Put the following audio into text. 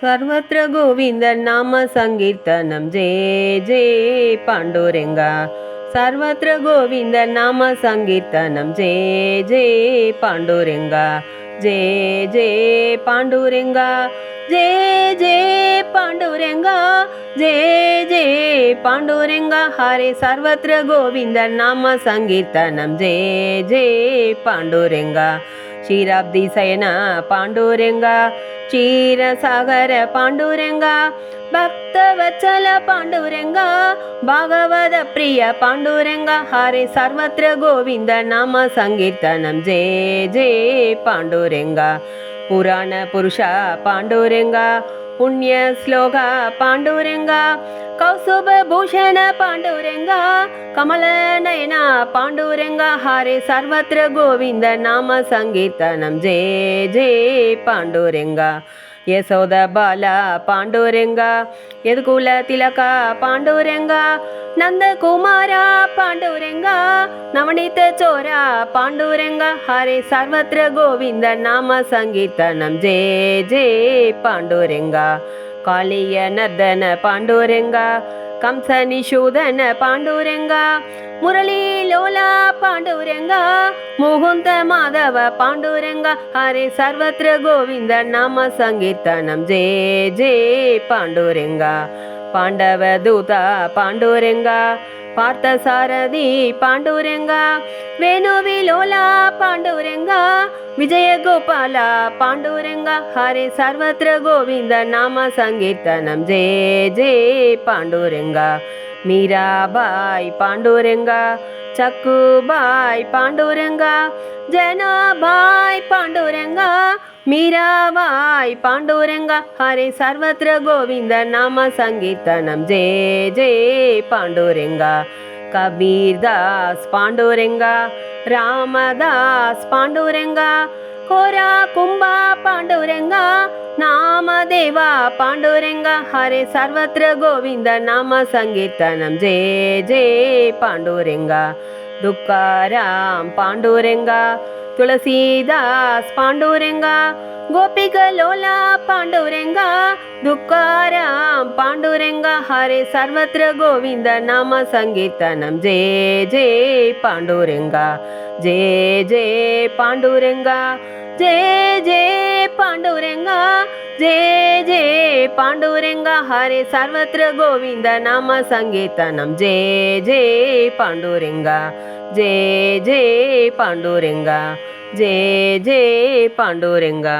સર્વત્ર ગોવિંદ નામ સંકીર્તનમ જે જે પાંડુરંગા સર્વત્ર ગોવિંદ નામ સંકીર્તનમ જે જે પાંડુરંગા જે જે પાંડુરંગા જે જે પાંડુરંગા જે જે પાંડુરંગા હારે સર્વત્ર ગોવિંદ નામ સંકીર્તનમ જે જે પાંડુરંગા క్షీరాబ్ది శయన పాండురంగ క్షీర సాగర పాండురంగ భక్తవత్సల పాండురంగ భాగవత ప్రియ పాండురంగ హరే సర్వత్ర గోవింద నామ సంకీర్తనం జే జే పాండురంగ పురాణ పురుష పాండురంగ पुण्यश्लोका पाण्डुरङ्गा कौसुभभूषण पाण्डुरङ्गा कमलनयना पाण्डुरङ्गा हारे सर्वत्र गोविन्द नाम सङ्गीर्तनं जय जय पाण्डुरङ्गा యశోద బాల పాండురంగ ఎదుకుల తిలక పాండురంగ నందకుమార పాండురంగ నవనీత చోర పాండురంగ హరే సర్వత్ర గోవింద నామ సంగీతనం జే జే పాండురంగ కాళీయ నర్దన పాండురంగ కంస నిశూదన పాండురంగ మురళీ లోలా పాండురంగా முகுந்த மாதவ మాధవ ஹரே சர்வத்ர கோவிந்த గోవింద నామ ஜே ஜே జే பாண்டவ தூதா దూత பார்த்த சாரதி பாண்டூரங்கா வேணுவிலோலா பாண்டூரங்கா விஜயகோபாலா பாண்டூரங்கா ஹரே சர்வத்ர கோவிந்த நாம சங்கீர்த்தனம் ஜே ஜே பாண்டூரங்கா மீராபாய் பாண்டூரங்கா ચકુબાઈ પાંડુરંગા જનાભાઈ પાંડુરંગા મીરાબાઈ પાંડુરંગા હરે સર્વત્ર ગોવિંદ નામ સંગીતનમ જય જય પાંડુરંગા કબીરદાસ પાંડુરંગા રામદાસ પાંડુરંગા खोरा कुंभा पांडुरंगा नामदेवा पांडुरंगा हरे सर्वत्र गोविंद नाम संगीर्तनम जय जय पांडुरंगा దుఃఖారాం పాండురంగ తులసీదాస్ పాండురంగ గోపికలోల పాండురంగ దుఃఖారాం పాండురంగ హరే సర్వత్ర గోవింద నామ సంగీతనం జే జే పాండురంగ జే జే పాండురంగ जय जय पांडुरंगा जय जय पांडुरंगा हरे सर्वत्र गोविंद नाम संगीतनम जय जय पांडुरंगा जय जय पांडुरंगा जय जय पांडुरंगा